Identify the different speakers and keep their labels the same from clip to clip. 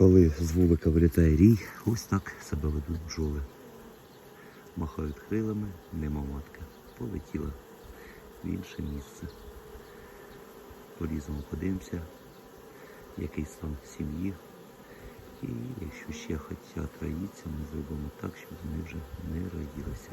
Speaker 1: Коли з вулика вилітає рій, ось так себе ведуть бджоли. Махають крилами, нема матка. Полетіла в інше місце. Поліземо, подивимося, який стан сім'ї. І якщо ще хочуть роїться, ми зробимо так, щоб вони вже не роїлися.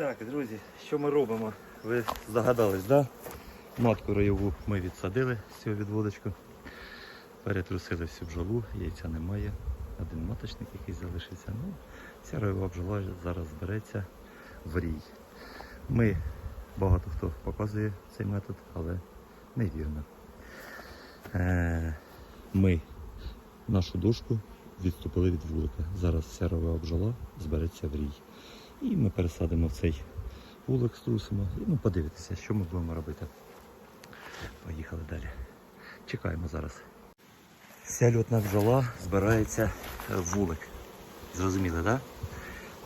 Speaker 1: Так, друзі, що ми робимо? Ви здогадались, да? Матку роєву ми відсадили з цього відводочку. Перетрусили всю бджолу, яйця немає. Один маточник, який залишиться. Ну, ця роєва бджола зараз збереться в рій. Ми, багато хто показує цей метод, але невірно. Е, ми нашу дошку відступили від вулика. Зараз ця роєва бджола збереться в рій. І ми пересадимо в цей вулик, струсимо. І ну, подивитися, що ми будемо робити. Поїхали далі. Чекаємо зараз. Вся льотна бджола збирається в вулик. Зрозуміли, так? Да?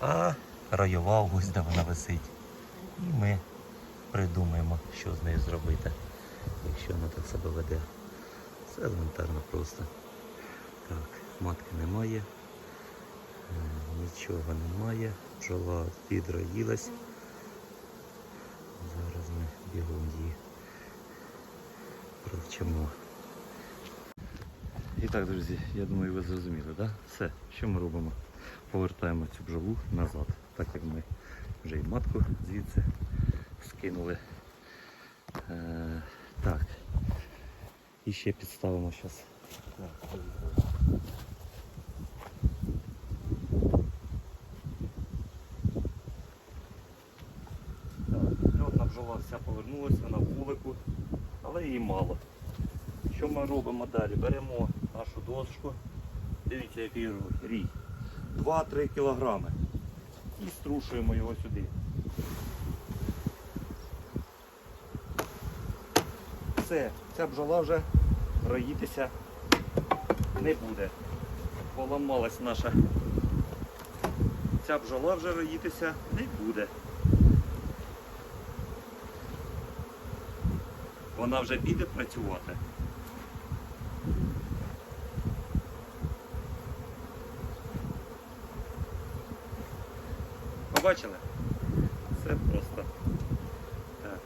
Speaker 1: А райова ось де вона висить. І ми придумаємо, що з нею зробити, якщо вона так себе веде. Це елементарно просто. Так, матки немає. Е, Нічого немає. Бджола відроїлась. Зараз ми бігом її провчимо. І так, друзі, я думаю, ви зрозуміли, да? Все, що ми робимо? Повертаємо цю бджолу назад, так як ми вже і матку звідси скинули. Е, так. І ще підставимо зараз. Бджола вся повернулася на вулику, але її мало. Що ми робимо далі? Беремо нашу дошку. Дивіться, який рій. 2-3 кілограми. І струшуємо його сюди. Все, ця бджола вже роїтися не буде. Поламалась наша. Ця бджола вже роїтися не буде. Вона вже піде працювати. Побачили? Це просто. Так.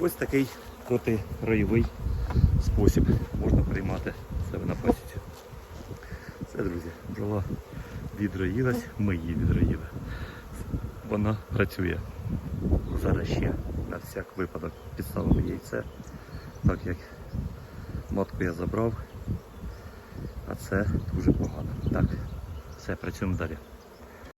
Speaker 1: Ось такий протиройовий спосіб можна приймати себе на пасіці. Все, друзі, бджола відроїлась, ми її відроїли. Вона працює. Зараз ще на всяк випадок підставили яйце, так як матку я забрав, а це дуже погано. Так, все, працюємо далі.